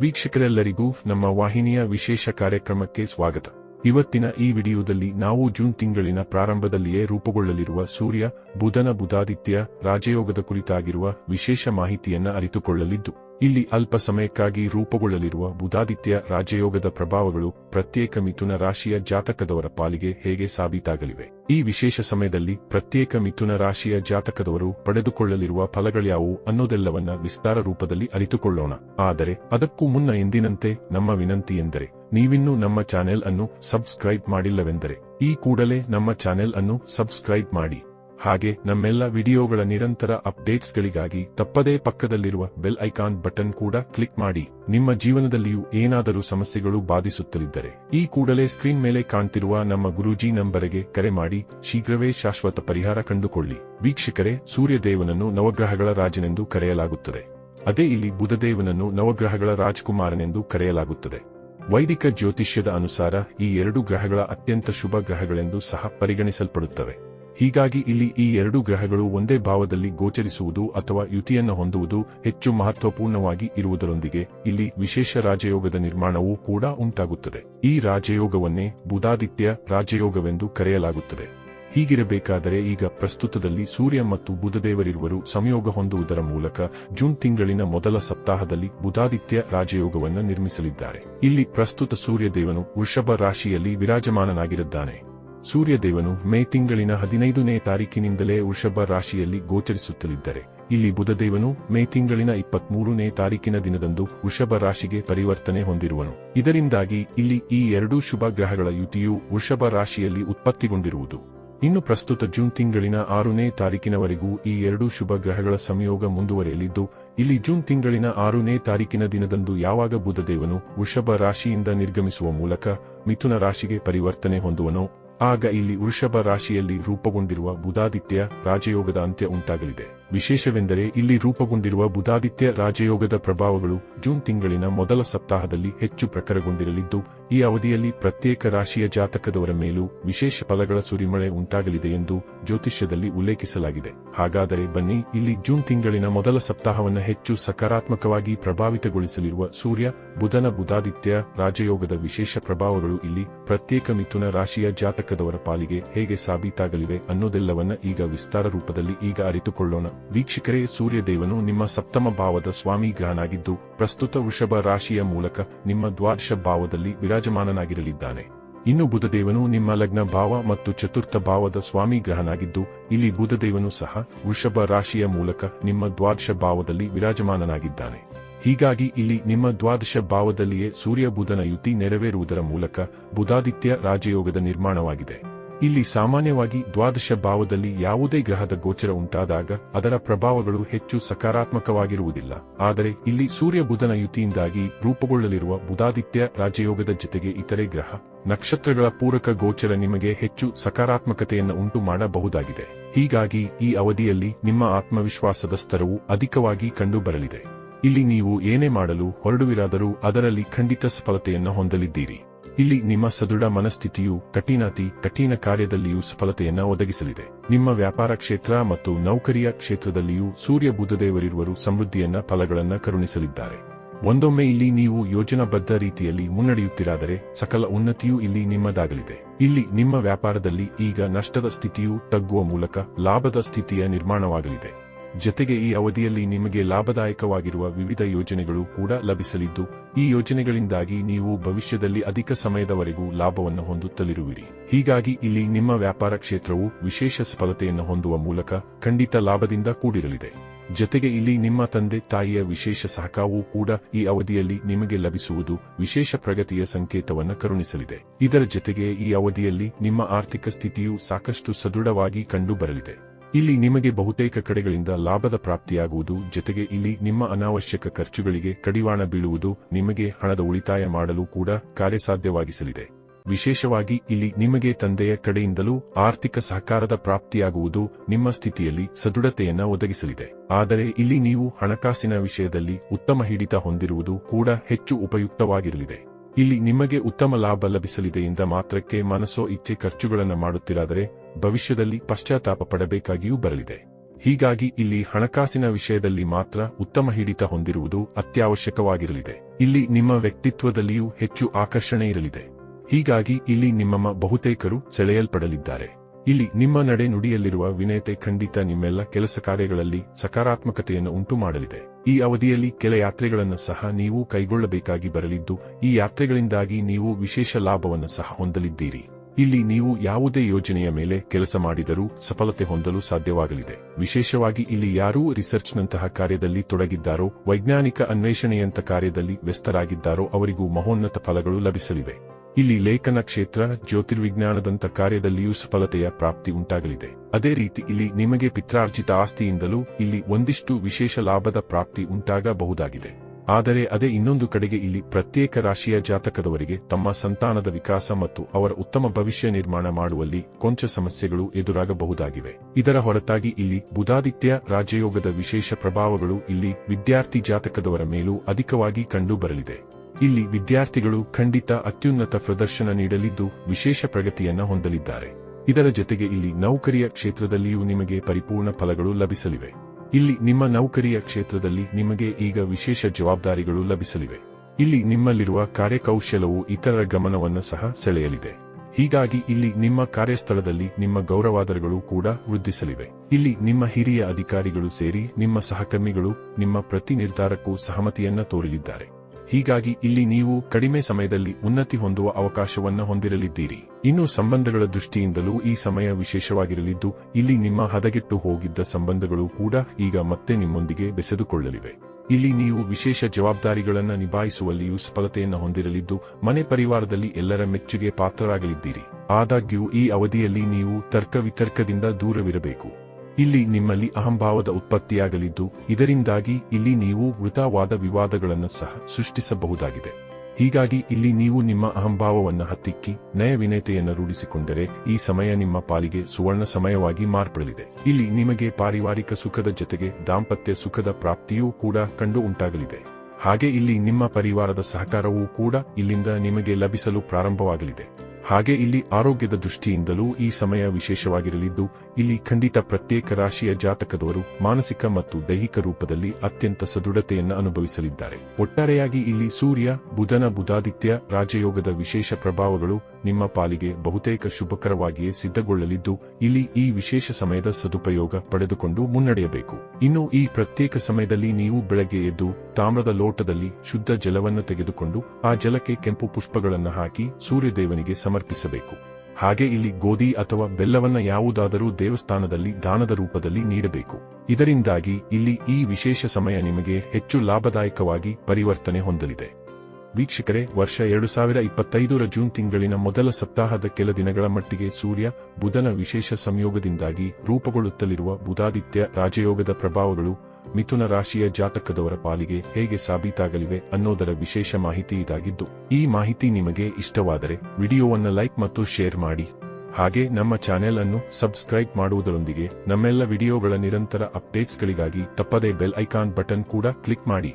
ವೀಕ್ಷಕರೆಲ್ಲರಿಗೂ ನಮ್ಮ ವಾಹಿನಿಯ ವಿಶೇಷ ಕಾರ್ಯಕ್ರಮಕ್ಕೆ ಸ್ವಾಗತ. ಇವತ್ತಿನ ಈ ವಿಡಿಯೋದಲ್ಲಿ ನಾವು ಜೂನ್ ತಿಂಗಳಿನ ಪ್ರಾರಂಭದಲ್ಲಿಯೇ ರೂಪುಗೊಳ್ಳಲಿರುವ ಸೂರ್ಯ, ಬುಧನ, ಬುಧಾದಿತ್ಯ, ರಾಜಯೋಗದ ಕುರಿತಾಗಿರುವ ವಿಶೇಷ ಮಾಹಿತಿಯನ್ನು ಅರಿತುಕೊಳ್ಳಲಿದ್ದು ಇಲ್ಲಿ ಅಲ್ಪ ಸಮಯಕ್ಕಾಗಿ ರೂಪುಗೊಳ್ಳಲಿರುವ ಬುಧಾದಿತ್ಯ ರಾಜಯೋಗದ ಪ್ರಭಾವಗಳು ಪ್ರತ್ಯೇಕ ಮಿಥುನ ರಾಶಿಯ ಜಾತಕದವರ ಪಾಲಿಗೆ ಹೇಗೆ ಸಾಬೀತಾಗಲಿವೆ? ಈ ವಿಶೇಷ ಸಮಯದಲ್ಲಿ ಪ್ರತ್ಯೇಕ ಮಿಥುನ ರಾಶಿಯ ಜಾತಕದವರು ಪಡೆದುಕೊಳ್ಳಲಿರುವ ಫಲಗಳ್ಯಾವು ಅನ್ನೋದೆಲ್ಲವನ್ನ ವಿಸ್ತಾರ ರೂಪದಲ್ಲಿ ಅರಿತುಕೊಳ್ಳೋಣ. ಆದರೆ ಅದಕ್ಕೂ ಮುನ್ನ ಎಂದಿನಂತೆ ನಮ್ಮ ವಿನಂತಿ ಎಂದರೆ, ನೀವಿನ್ನೂ ನಮ್ಮ ಚಾನೆಲ್ ಅನ್ನು ಸಬ್ಸ್ಕ್ರೈಬ್ ಮಾಡಿಲ್ಲವೆಂದರೆ, ಈ ಕೂಡಲೇ ನಮ್ಮ ಚಾನೆಲ್ ಅನ್ನು ಸಬ್ಸ್ಕ್ರೈಬ್ ಮಾಡಿ. ಹಾಗೆ ನಮ್ಮೆಲ್ಲ ವಿಡಿಯೋಗಳ ನಿರಂತರ ಅಪ್ಡೇಟ್ಸ್ಗಳಿಗಾಗಿ ತಪ್ಪದೇ ಪಕ್ಕದಲ್ಲಿರುವ ಬೆಲ್ ಐಕಾನ್ ಬಟನ್ ಕೂಡ ಕ್ಲಿಕ್ ಮಾಡಿ. ನಿಮ್ಮ ಜೀವನದಲ್ಲಿಯೂ ಏನಾದರೂ ಸಮಸ್ಯೆಗಳು ಬಾಧಿಸುತ್ತಲಿದ್ದರೆ ಈ ಕೂಡಲೇ ಸ್ಕ್ರೀನ್ ಮೇಲೆ ಕಾಣ್ತಿರುವ ನಮ್ಮ ಗುರೂಜಿ ನಂಬರಿಗೆ ಕರೆ ಮಾಡಿ. ಶೀಘ್ರವೇ ಶಾಶ್ವತ ಪರಿಹಾರ ಕಂಡುಕೊಳ್ಳಿ. ವೀಕ್ಷಕರೇ, ಸೂರ್ಯದೇವನನ್ನು ನವಗ್ರಹಗಳ ರಾಜನೆಂದು ಕರೆಯಲಾಗುತ್ತದೆ. ಅದೇ ಇಲ್ಲಿ ಬುಧದೇವನನ್ನು ನವಗ್ರಹಗಳ ರಾಜಕುಮಾರನೆಂದು ಕರೆಯಲಾಗುತ್ತದೆ. ವೈದಿಕ ಜ್ಯೋತಿಷ್ಯದ ಅನುಸಾರ ಈ ಎರಡು ಗ್ರಹಗಳ ಅತ್ಯಂತ ಶುಭ ಗ್ರಹಗಳೆಂದು ಸಹ ಪರಿಗಣಿಸಲ್ಪಡುತ್ತವೆ. ಹೀಗಾಗಿ ಇಲ್ಲಿ ಈ ಎರಡು ಗ್ರಹಗಳು ಒಂದೇ ಭಾವದಲ್ಲಿ ಗೋಚರಿಸುವುದು ಅಥವಾ ಯುತಿಯನ್ನು ಹೊಂದುವುದು ಹೆಚ್ಚು ಮಹತ್ವಪೂರ್ಣವಾಗಿ ಇರುವುದರೊಂದಿಗೆ ಇಲ್ಲಿ ವಿಶೇಷ ರಾಜಯೋಗದ ನಿರ್ಮಾಣವೂ ಕೂಡ ಉಂಟಾಗುತ್ತದೆ. ಈ ರಾಜಯೋಗವನ್ನೇ ಬುಧಾದಿತ್ಯ ರಾಜಯೋಗವೆಂದು ಕರೆಯಲಾಗುತ್ತದೆ. ಹೀಗಿರಬೇಕಾದರೆ ಈಗ ಪ್ರಸ್ತುತದಲ್ಲಿ ಸೂರ್ಯ ಮತ್ತು ಬುಧದೇವರಿರುವರು ಸಂಯೋಗ ಹೊಂದುವುದರ ಮೂಲಕ ಜೂನ್ ತಿಂಗಳಿನ ಮೊದಲ ಸಪ್ತಾಹದಲ್ಲಿ ಬುಧಾದಿತ್ಯ ರಾಜಯೋಗವನ್ನು ನಿರ್ಮಿಸಲಿದ್ದಾರೆ. ಇಲ್ಲಿ ಪ್ರಸ್ತುತ ಸೂರ್ಯದೇವನು ವೃಷಭ ರಾಶಿಯಲ್ಲಿ ವಿರಾಜಮಾನನಾಗಿರುತ್ತಾನೆ ಸೂರ್ಯದೇವನು ಮೇ ತಿಂಗಳಿನ ಹದಿನೈದನೇ ತಾರೀಕಿನಿಂದಲೇ ವೃಷಭ ರಾಶಿಯಲ್ಲಿ ಗೋಚರಿಸುತ್ತಲಿದ್ದರೆ, ಇಲ್ಲಿ ಬುಧದೇವನು ಮೇ ತಿಂಗಳಿನ ಇಪ್ಪತ್ಮೂರನೇ ತಾರೀಕಿನ ದಿನದಂದು ವೃಷಭ ರಾಶಿಗೆ ಪರಿವರ್ತನೆ ಹೊಂದಿರುವನು. ಇದರಿಂದಾಗಿ ಇಲ್ಲಿ ಈ ಎರಡೂ ಶುಭ ಗ್ರಹಗಳ ಯುತಿಯು ವೃಷಭ ರಾಶಿಯಲ್ಲಿ ಉತ್ಪತ್ತಿಗೊಂಡಿರುವುದು. ಇನ್ನು ಪ್ರಸ್ತುತ ಜೂನ್ ತಿಂಗಳಿನ ಆರನೇ ತಾರೀಕಿನವರೆಗೂ ಈ ಎರಡೂ ಶುಭ ಗ್ರಹಗಳ ಸಂಯೋಗ ಮುಂದುವರೆಯಲಿದ್ದು, ಇಲ್ಲಿ ಜೂನ್ ತಿಂಗಳಿನ ಆರನೇ ತಾರೀಕಿನ ದಿನದಂದು ಯಾವಾಗ ಬುಧದೇವನು ವೃಷಭ ರಾಶಿಯಿಂದ ನಿರ್ಗಮಿಸುವ ಮೂಲಕ ಮಿಥುನ ರಾಶಿಗೆ ಪರಿವರ್ತನೆ ಹೊಂದುವನೋ ಆಗ ಇಲ್ಲಿ ವೃಷಭ ರಾಶಿಯಲ್ಲಿ ರೂಪುಗೊಂಡಿರುವ ಬುಧಾದಿತ್ಯ ರಾಜಯೋಗದ ಅಂತ್ಯ ಉಂಟಾಗಲಿದೆ. ವಿಶೇಷವೆಂದರೆ ಇಲ್ಲಿ ರೂಪುಗೊಂಡಿರುವ ಬುಧಾದಿತ್ಯ ರಾಜಯೋಗದ ಪ್ರಭಾವಗಳು ಜೂನ್ ತಿಂಗಳಿನ ಮೊದಲ ಸಪ್ತಾಹದಲ್ಲಿ ಹೆಚ್ಚು ಪ್ರಖರಗೊಂಡಿರಲಿದ್ದು, ಈ ಅವಧಿಯಲ್ಲಿ ಪ್ರತ್ಯೇಕ ರಾಶಿಯ ಜಾತಕದವರ ಮೇಲೂ ವಿಶೇಷ ಫಲಗಳ ಸುರಿಮಳೆ ಉಂಟಾಗಲಿದೆ ಎಂದು ಜ್ಯೋತಿಷ್ಯದಲ್ಲಿ ಉಲ್ಲೇಖಿಸಲಾಗಿದೆ. ಹಾಗಾದರೆ ಬನ್ನಿ, ಇಲ್ಲಿ ಜೂನ್ ತಿಂಗಳಿನ ಮೊದಲ ಸಪ್ತಾಹವನ್ನು ಹೆಚ್ಚು ಸಕಾರಾತ್ಮಕವಾಗಿ ಪ್ರಭಾವಿತಗೊಳಿಸಲಿರುವ ಸೂರ್ಯ, ಬುಧನ ಬುಧಾದಿತ್ಯ ರಾಜಯೋಗದ ವಿಶೇಷ ಪ್ರಭಾವಗಳು ಇಲ್ಲಿ ಪ್ರತ್ಯೇಕ ಮಿಥುನ ರಾಶಿಯ ಜಾತಕದವರ ಪಾಲಿಗೆ ಹೇಗೆ ಸಾಬೀತಾಗಲಿವೆ ಅನ್ನೋದೆಲ್ಲವನ್ನ ಈಗ ವಿಸ್ತಾರ ರೂಪದಲ್ಲಿ ಈಗ ಅರಿತುಕೊಳ್ಳೋಣ. ವೀಕ್ಷಕರೇ, ಸೂರ್ಯದೇವನು ನಿಮ್ಮ ಸಪ್ತಮ ಭಾವದ ಸ್ವಾಮಿ ಗ್ರಹನಾಗಿದ್ದು, ಪ್ರಸ್ತುತ ವೃಷಭ ರಾಶಿಯ ಮೂಲಕ ನಿಮ್ಮ ದ್ವಾದಶ ಭಾವದಲ್ಲಿ ವಿರಾಜಮಾನನಾಗಿರಲಿದ್ದಾನೆ. ಇನ್ನು ಬುಧದೇವನು ನಿಮ್ಮ ಲಗ್ನ ಭಾವ ಮತ್ತು ಚತುರ್ಥ ಭಾವದ ಸ್ವಾಮಿ ಗ್ರಹನಾಗಿದ್ದು, ಇಲ್ಲಿ ಬುಧದೇವನು ಸಹ ವೃಷಭ ರಾಶಿಯ ಮೂಲಕ ನಿಮ್ಮ ದ್ವಾದಶ ಭಾವದಲ್ಲಿ ವಿರಾಜಮಾನನಾಗಿದ್ದಾನೆ. ಹೀಗಾಗಿ ಇಲ್ಲಿ ನಿಮ್ಮ ದ್ವಾದಶ ಭಾವದಲ್ಲಿಯೇ ಸೂರ್ಯ ಬುಧನ ಯುತಿ ನೆರವೇರುವುದರ ಮೂಲಕ ಬುಧಾದಿತ್ಯ ರಾಜಯೋಗದ ನಿರ್ಮಾಣವಾಗಿದೆ. ಇಲ್ಲಿ ಸಾಮಾನ್ಯವಾಗಿ ದ್ವಾದಶ ಭಾವದಲ್ಲಿ ಯಾವುದೇ ಗ್ರಹದ ಗೋಚರ ಉಂಟಾದಾಗ ಅದರ ಪ್ರಭಾವಗಳು ಹೆಚ್ಚು ಸಕಾರಾತ್ಮಕವಾಗಿರುವುದಿಲ್ಲ. ಆದರೆ ಇಲ್ಲಿ ಸೂರ್ಯ ಬುಧನ ಯುತಿಯಿಂದಾಗಿ ರೂಪುಗೊಳ್ಳಲಿರುವ ಬುಧಾದಿತ್ಯ ರಾಜಯೋಗದ ಜೊತೆಗೆ ಇತರೆ ಗ್ರಹ, ನಕ್ಷತ್ರಗಳ ಪೂರಕ ಗೋಚರ ನಿಮಗೆ ಹೆಚ್ಚು ಸಕಾರಾತ್ಮಕತೆಯನ್ನು ಉಂಟು ಮಾಡಬಹುದಾಗಿದೆ. ಹೀಗಾಗಿ ಈ ಅವಧಿಯಲ್ಲಿ ನಿಮ್ಮ ಆತ್ಮವಿಶ್ವಾಸದ ಸ್ತರವು ಅಧಿಕವಾಗಿ ಕಂಡುಬರಲಿದೆ. ಇಲ್ಲಿ ನೀವು ಏನೇ ಮಾಡಲು ಹೊರಡುವಿರಾದರೂ ಅದರಲ್ಲಿ ಖಂಡಿತ ಸಫಲತೆಯನ್ನು ಹೊಂದಲಿದ್ದೀರಿ. ಇಲ್ಲಿ ನಿಮ್ಮ ಸದೃಢ ಮನಸ್ಥಿತಿಯು ಕಠಿಣಾತಿ, ಕಠಿಣ ಕಾರ್ಯದಲ್ಲಿಯೂ ಸಫಲತೆಯನ್ನ ಒದಗಿಸಲಿದೆ. ನಿಮ್ಮ ವ್ಯಾಪಾರ ಕ್ಷೇತ್ರ ಮತ್ತು ನೌಕರಿಯ ಕ್ಷೇತ್ರದಲ್ಲಿಯೂ ಸೂರ್ಯ ಬುದ್ಧದೇವರಿರುವರು ಸಮೃದ್ಧಿಯನ್ನ ಫಲಗಳನ್ನು ಕರುಣಿಸಲಿದ್ದಾರೆ. ಒಂದೊಮ್ಮೆ ಇಲ್ಲಿ ನೀವು ಯೋಜನಾಬದ್ಧ ರೀತಿಯಲ್ಲಿ ಮುನ್ನಡೆಯುತ್ತಿರಾದರೆ ಸಕಲ ಉನ್ನತಿಯೂ ಇಲ್ಲಿ ನಿಮ್ಮದಾಗಲಿದೆ. ಇಲ್ಲಿ ನಿಮ್ಮ ವ್ಯಾಪಾರದಲ್ಲಿ ಈಗ ನಷ್ಟದ ಸ್ಥಿತಿಯು ತಗ್ಗುವ ಮೂಲಕ ಲಾಭದ ಸ್ಥಿತಿಯ ನಿರ್ಮಾಣವಾಗಲಿದೆ. ಜತೆಗೆ ಈ ಅವಧಿಯಲ್ಲಿ ನಿಮಗೆ ಲಾಭದಾಯಕವಾಗಿರುವ ವಿವಿಧ ಯೋಜನೆಗಳು ಕೂಡ ಲಭಿಸಲಿದ್ದು, ಈ ಯೋಜನೆಗಳಿಂದಾಗಿ ನೀವು ಭವಿಷ್ಯದಲ್ಲಿ ಅಧಿಕ ಸಮಯದವರೆಗೂ ಲಾಭವನ್ನು ಹೊಂದುತ್ತಲಿರುವಿರಿ. ಹೀಗಾಗಿ ಇಲ್ಲಿ ನಿಮ್ಮ ವ್ಯಾಪಾರ ಕ್ಷೇತ್ರವು ವಿಶೇಷ ಸಫಲತೆಯನ್ನು ಹೊಂದುವ ಮೂಲಕ ಖಂಡಿತ ಲಾಭದಿಂದ ಕೂಡಿರಲಿದೆ. ಜತೆಗೆ ಇಲ್ಲಿ ನಿಮ್ಮ ತಂದೆ ತಾಯಿಯ ವಿಶೇಷ ಸಹಕಾರವೂ ಕೂಡ ಈ ಅವಧಿಯಲ್ಲಿ ನಿಮಗೆ ಲಭಿಸುವುದು ವಿಶೇಷ ಪ್ರಗತಿಯ ಸಂಕೇತವನ್ನು ಕರುಣಿಸಲಿದೆ. ಇದರ ಜತೆಗೆ ಈ ಅವಧಿಯಲ್ಲಿ ನಿಮ್ಮ ಆರ್ಥಿಕ ಸ್ಥಿತಿಯು ಸಾಕಷ್ಟು ಸದೃಢವಾಗಿ ಕಂಡುಬರಲಿದೆ. ಇಲ್ಲಿ ನಿಮಗೆ ಬಹುತೇಕ ಕಡೆಗಳಿಂದ ಲಾಭದ ಪ್ರಾಪ್ತಿಯಾಗುವುದು, ಜೊತೆಗೆ ಇಲ್ಲಿ ನಿಮ್ಮ ಅನಾವಶ್ಯಕ ಖರ್ಚುಗಳಿಗೆ ಕಡಿವಾಣ ಬೀಳುವುದು, ನಿಮಗೆ ಹಣದ ಉಳಿತಾಯ ಮಾಡಲು ಕೂಡ ಕಾರ್ಯಸಾಧ್ಯವಾಗಿಸಲಿದೆ. ವಿಶೇಷವಾಗಿ ಇಲ್ಲಿ ನಿಮಗೆ ತಂದೆಯ ಕಡೆಯಿಂದಲೂ ಆರ್ಥಿಕ ಸಹಕಾರದ ಪ್ರಾಪ್ತಿಯಾಗುವುದು ನಿಮ್ಮ ಸ್ಥಿತಿಯಲ್ಲಿ ಸದೃಢತೆಯನ್ನ ಒದಗಿಸಲಿದೆ. ಆದರೆ ಇಲ್ಲಿ ನೀವು ಹಣಕಾಸಿನ ವಿಷಯದಲ್ಲಿ ಉತ್ತಮ ಹಿಡಿತ ಹೊಂದಿರುವುದು ಕೂಡ ಹೆಚ್ಚು ಉಪಯುಕ್ತವಾಗಿರಲಿದೆ. ಇಲ್ಲಿ ನಿಮಗೆ ಉತ್ತಮ ಲಾಭ ಲಭಿಸಲಿದೆ ಎಂದ ಮಾತ್ರಕ್ಕೆ ಮನಸ್ಸೋ ಇಚ್ಛೆ ಖರ್ಚುಗಳನ್ನು ಮಾಡುತ್ತಿರಾದರೆ ಭವಿಷ್ಯದಲ್ಲಿ ಪಶ್ಚಾತ್ತಾಪ ಪಡಬೇಕಾಗಿಯೂ ಬರಲಿದೆ. ಹೀಗಾಗಿ ಇಲ್ಲಿ ಹಣಕಾಸಿನ ವಿಷಯದಲ್ಲಿ ಮಾತ್ರ ಉತ್ತಮ ಹಿಡಿತ ಹೊಂದಿರುವುದು ಅತ್ಯವಶ್ಯಕವಾಗಿರಲಿದೆ. ಇಲ್ಲಿ ನಿಮ್ಮ ವ್ಯಕ್ತಿತ್ವದಲ್ಲಿಯೂ ಹೆಚ್ಚು ಆಕರ್ಷಣೆ ಇರಲಿದೆ. ಹೀಗಾಗಿ ಇಲ್ಲಿ ನಿಮ್ಮ ಬಹುತೇಕರು ಸೆಳೆಯಲ್ಪಡಲಿದ್ದಾರೆ. ಇಲ್ಲಿ ನಿಮ್ಮ ನಡೆ ನುಡಿಯಲ್ಲಿರುವ ವಿನಯತೆ ಖಂಡಿತ ನಿಮ್ಮೆಲ್ಲ ಕೆಲಸ ಕಾರ್ಯಗಳಲ್ಲಿ ಸಕಾರಾತ್ಮಕತೆಯನ್ನು ಉಂಟು ಮಾಡಲಿದೆ ಈ ಅವಧಿಯಲ್ಲಿ ಕೆಲ ಯಾತ್ರೆಗಳನ್ನು ಸಹ ನೀವು ಕೈಗೊಳ್ಳಬೇಕಾಗಿ ಬರಲಿದ್ದು, ಈ ಯಾತ್ರೆಗಳಿಂದಾಗಿ ನೀವು ವಿಶೇಷ ಲಾಭವನ್ನು ಸಹ ಹೊಂದಲಿದ್ದೀರಿ. ಇಲ್ಲಿ ನೀವು ಯಾವುದೇ ಯೋಜನೆಯ ಮೇಲೆ ಕೆಲಸ ಮಾಡಿದರೂ ಸಫಲತೆ ಹೊಂದಲು ಸಾಧ್ಯವಾಗಲಿದೆ. ವಿಶೇಷವಾಗಿ ಇಲ್ಲಿ ಯಾರೂ ರಿಸರ್ಚ್ನಂತಹ ಕಾರ್ಯದಲ್ಲಿ ತೊಡಗಿದ್ದಾರೋ, ವೈಜ್ಞಾನಿಕ ಅನ್ವೇಷಣೆಯಂತ ಕಾರ್ಯದಲ್ಲಿ ವ್ಯಸ್ತರಾಗಿದ್ದಾರೋ ಅವರಿಗೂ ಮಹೋನ್ನತ ಫಲಗಳು ಲಭಿಸಲಿವೆ. ಇಲ್ಲಿ ಲೇಖನ ಕ್ಷೇತ್ರ ಜ್ಯೋತಿರ್ವಿಜ್ಞಾನದಂತ ಕಾರ್ಯದಲ್ಲಿಯೂ ಸಫಲತೆಯ ಪ್ರಾಪ್ತಿ ಉಂಟಾಗಲಿದೆ. ಅದೇ ರೀತಿ ಇಲ್ಲಿ ನಿಮಗೆ ಪಿತ್ರಾರ್ಜಿತ ಆಸ್ತಿಯಿಂದಲೂ ಇಲ್ಲಿ ಒಂದಿಷ್ಟು ವಿಶೇಷ ಲಾಭದ ಪ್ರಾಪ್ತಿ ಉಂಟಾಗಬಹುದಾಗಿದೆ. ಆದರೆ ಅದೇ ಇನ್ನೊಂದು ಕಡೆಗೆ ಇಲ್ಲಿ ಪ್ರತ್ಯೇಕ ರಾಶಿಯ ಜಾತಕದವರಿಗೆ ತಮ್ಮ ಸಂತಾನದ ವಿಕಾಸ ಮತ್ತು ಅವರ ಉತ್ತಮ ಭವಿಷ್ಯ ನಿರ್ಮಾಣ ಮಾಡುವಲ್ಲಿ ಕೊಂಚ ಸಮಸ್ಯೆಗಳು ಎದುರಾಗಬಹುದಾಗಿವೆ. ಇದರ ಹೊರತಾಗಿ ಇಲ್ಲಿ ಬುಧಾದಿತ್ಯ ರಾಜಯೋಗದ ವಿಶೇಷ ಪ್ರಭಾವಗಳು ಇಲ್ಲಿ ವಿದ್ಯಾರ್ಥಿ ಜಾತಕದವರ ಮೇಲೂ ಅಧಿಕವಾಗಿ ಕಂಡುಬರಲಿದೆ. ಇಲ್ಲಿ ವಿದ್ಯಾರ್ಥಿಗಳು ಖಂಡಿತ ಅತ್ಯುನ್ನತ ಪ್ರದರ್ಶನ ನೀಡಲಿದ್ದು ವಿಶೇಷ ಪ್ರಗತಿಯನ್ನ ಹೊಂದಲಿದ್ದಾರೆ. ಇದರ ಜೊತೆಗೆ ಇಲ್ಲಿ ನೌಕರಿಯ ಕ್ಷೇತ್ರದಲ್ಲಿಯೂ ನಿಮಗೆ ಪರಿಪೂರ್ಣ ಫಲಗಳು ಲಭಿಸಲಿವೆ. ಇಲ್ಲಿ ನಿಮ್ಮ ನೌಕರಿಯ ಕ್ಷೇತ್ರದಲ್ಲಿ ನಿಮಗೆ ಈಗ ವಿಶೇಷ ಜವಾಬ್ದಾರಿಗಳು ಲಭಿಸಲಿವೆ. ಇಲ್ಲಿ ನಿಮ್ಮಲ್ಲಿರುವ ಕಾರ್ಯಕೌಶಲವು ಇತರರ ಗಮನವನ್ನು ಸಹ ಸೆಳೆಯಲಿದೆ. ಹೀಗಾಗಿ ಇಲ್ಲಿ ನಿಮ್ಮ ಕಾರ್ಯಸ್ಥಳದಲ್ಲಿ ನಿಮ್ಮ ಗೌರವಾದರಗಳು ಕೂಡ ವೃದ್ಧಿಸಲಿವೆ. ಇಲ್ಲಿ ನಿಮ್ಮ ಹಿರಿಯ ಅಧಿಕಾರಿಗಳು ಸೇರಿ ನಿಮ್ಮ ಸಹಕರ್ಮಿಗಳು ನಿಮ್ಮ ಪ್ರತಿ ನಿರ್ಧಾರಕ್ಕೂ ಸಹಮತಿಯನ್ನ ತೋರಲಿದ್ದಾರೆ. ಹೀಗಾಗಿ ಇಲ್ಲಿ ನೀವು ಕಡಿಮೆ ಸಮಯದಲ್ಲಿ ಉನ್ನತಿ ಹೊಂದುವ ಅವಕಾಶವನ್ನ ಹೊಂದಿರಲಿದ್ದೀರಿ. ಇನ್ನು ಸಂಬಂಧಗಳ ದೃಷ್ಟಿಯಿಂದಲೂ ಈ ಸಮಯ ವಿಶೇಷವಾಗಿರಲಿದ್ದು, ಇಲ್ಲಿ ನಿಮ್ಮ ಹದಗೆಟ್ಟು ಹೋಗಿದ್ದ ಸಂಬಂಧಗಳು ಕೂಡ ಈಗ ಮತ್ತೆ ನಿಮ್ಮೊಂದಿಗೆ ಬೆಸೆದುಕೊಳ್ಳಲಿವೆ. ಇಲ್ಲಿ ನೀವು ವಿಶೇಷ ಜವಾಬ್ದಾರಿಗಳನ್ನು ನಿಭಾಯಿಸುವಲ್ಲಿಯೂ ಸಫಲತೆಯನ್ನು ಹೊಂದಿರಲಿದ್ದು, ಮನೆ ಪರಿವಾರದಲ್ಲಿ ಎಲ್ಲರ ಮೆಚ್ಚುಗೆ ಪಾತ್ರರಾಗಲಿದ್ದೀರಿ. ಆದಾಗ್ಯೂ ಈ ಅವಧಿಯಲ್ಲಿ ನೀವು ತರ್ಕ ವಿತರ್ಕದಿಂದ ದೂರವಿರಬೇಕು. ಇಲ್ಲಿ ನಿಮ್ಮಲ್ಲಿ ಅಹಂಭಾವದ ಉತ್ಪತ್ತಿಯಾಗಲಿದ್ದು, ಇದರಿಂದಾಗಿ ಇಲ್ಲಿ ನೀವು ವೃತಾವಾದ ವಿವಾದಗಳನ್ನು ಸಹ ಸೃಷ್ಟಿಸಬಹುದಾಗಿದೆ. ಹೀಗಾಗಿ ಇಲ್ಲಿ ನೀವು ನಿಮ್ಮ ಅಹಂಭಾವವನ್ನು ಹತ್ತಿಕ್ಕಿ, ನಯವಿನಯತೆಯನ್ನು ರೂಢಿಸಿಕೊಂಡರೆ ಈ ಸಮಯ ನಿಮ್ಮ ಪಾಲಿಗೆ ಸುವರ್ಣ ಸಮಯವಾಗಿ ಮಾರ್ಪಡಲಿದೆ. ಇಲ್ಲಿ ನಿಮಗೆ ಪಾರಿವಾರಿಕ ಸುಖದ ಜೊತೆಗೆ ದಾಂಪತ್ಯ ಸುಖದ ಪ್ರಾಪ್ತಿಯೂ ಕೂಡ ಕಂಡು ಉಂಟಾಗಲಿದೆ. ಹಾಗೆ ಇಲ್ಲಿ ನಿಮ್ಮ ಪರಿವಾರದ ಸಹಕಾರವೂ ಕೂಡ ಇಲ್ಲಿಂದ ನಿಮಗೆ ಲಭಿಸಲು ಪ್ರಾರಂಭವಾಗಲಿದೆ. ಹಾಗೆ ಇಲ್ಲಿ ಆರೋಗ್ಯದ ದೃಷ್ಟಿಯಿಂದಲೂ ಈ ಸಮಯ ವಿಶೇಷವಾಗಿರಲಿದ್ದು, ಇಲ್ಲಿ ಖಂಡಿತ ಪ್ರತ್ಯೇಕ ರಾಶಿಯ ಜಾತಕದವರು ಮಾನಸಿಕ ಮತ್ತು ದೈಹಿಕ ರೂಪದಲ್ಲಿ ಅತ್ಯಂತ ಸದೃಢತೆಯನ್ನು ಅನುಭವಿಸಲಿದ್ದಾರೆ. ಒಟ್ಟಾರೆಯಾಗಿ ಇಲ್ಲಿ ಸೂರ್ಯ, ಬುಧನ, ಬುಧಾದಿತ್ಯ, ರಾಜಯೋಗದ ವಿಶೇಷ ಪ್ರಭಾವಗಳು ನಿಮ್ಮ ಪಾಲಿಗೆ ಬಹುತೇಕ ಶುಭಕರವಾಗಿಯೇ ಸಿದ್ಧಗೊಳ್ಳಲಿದ್ದು, ಇಲ್ಲಿ ಈ ವಿಶೇಷ ಸಮಯದ ಸದುಪಯೋಗ ಪಡೆದುಕೊಂಡು ಮುನ್ನಡೆಯಬೇಕು. ಇನ್ನು ಈ ಪ್ರತ್ಯೇಕ ಸಮಯದಲ್ಲಿ ನೀವು ಬೆಳಗ್ಗೆ ಎದ್ದು ತಾಮ್ರದ ಲೋಟದಲ್ಲಿ ಶುದ್ಧ ಜಲವನ್ನು ತೆಗೆದುಕೊಂಡು ಆ ಜಲಕ್ಕೆ ಕೆಂಪು ಪುಷ್ಪಗಳನ್ನು ಹಾಕಿ ಸೂರ್ಯದೇವನಿಗೆ ಸಮರ್ಪಿಸಬೇಕು. ಹಾಗೆ ಇಲ್ಲಿ ಗೋಧಿ ಅಥವಾ ಬೆಲ್ಲವನ್ನ ಯಾವುದಾದರೂ ದೇವಸ್ಥಾನದಲ್ಲಿ ದಾನದ ರೂಪದಲ್ಲಿ ನೀಡಬೇಕು. ಇದರಿಂದಾಗಿ ಇಲ್ಲಿ ಈ ವಿಶೇಷ ಸಮಯ ನಿಮಗೆ ಹೆಚ್ಚು ಲಾಭದಾಯಕವಾಗಿ ಪರಿವರ್ತನೆ ಹೊಂದಲಿದೆ. ವೀಕ್ಷಕರೇ, ವರ್ಷ ಎರಡು ಸಾವಿರ ಇಪ್ಪತ್ತೈದರ ಜೂನ್ ತಿಂಗಳಿನ ಮೊದಲ ಸಪ್ತಾಹದ ಕೆಲ ದಿನಗಳ ಮಟ್ಟಿಗೆ ಸೂರ್ಯ, ಬುಧನ ವಿಶೇಷ ಸಂಯೋಗದಿಂದಾಗಿ ರೂಪುಗೊಳ್ಳುತ್ತಲಿರುವ ಬುಧಾದಿತ್ಯ ರಾಜಯೋಗದ ಪ್ರಭಾವಗಳು ಮಿಥುನ ರಾಶಿಯ ಜಾತಕದವರ ಪಾಲಿಗೆ ಹೇಗೆ ಸಾಬೀತಾಗಲಿವೆ ಅನ್ನೋದರ ವಿಶೇಷ ಮಾಹಿತಿ ಇದಾಗಿದ್ದು, ಈ ಮಾಹಿತಿ ನಿಮಗೆ ಇಷ್ಟವಾದರೆ ವಿಡಿಯೋವನ್ನು ಲೈಕ್ ಮತ್ತು ಶೇರ್ ಮಾಡಿ. ಹಾಗೆ ನಮ್ಮ ಚಾನೆಲ್ ಅನ್ನು ಸಬ್ಸ್ಕ್ರೈಬ್ ಮಾಡುವುದರೊಂದಿಗೆ ನಮ್ಮೆಲ್ಲ ವಿಡಿಯೋಗಳ ನಿರಂತರ ಅಪ್ಡೇಟ್ಸ್ಗಳಿಗಾಗಿ ತಪ್ಪದೇ ಬೆಲ್ ಐಕಾನ್ ಬಟನ್ ಕೂಡ ಕ್ಲಿಕ್ ಮಾಡಿ.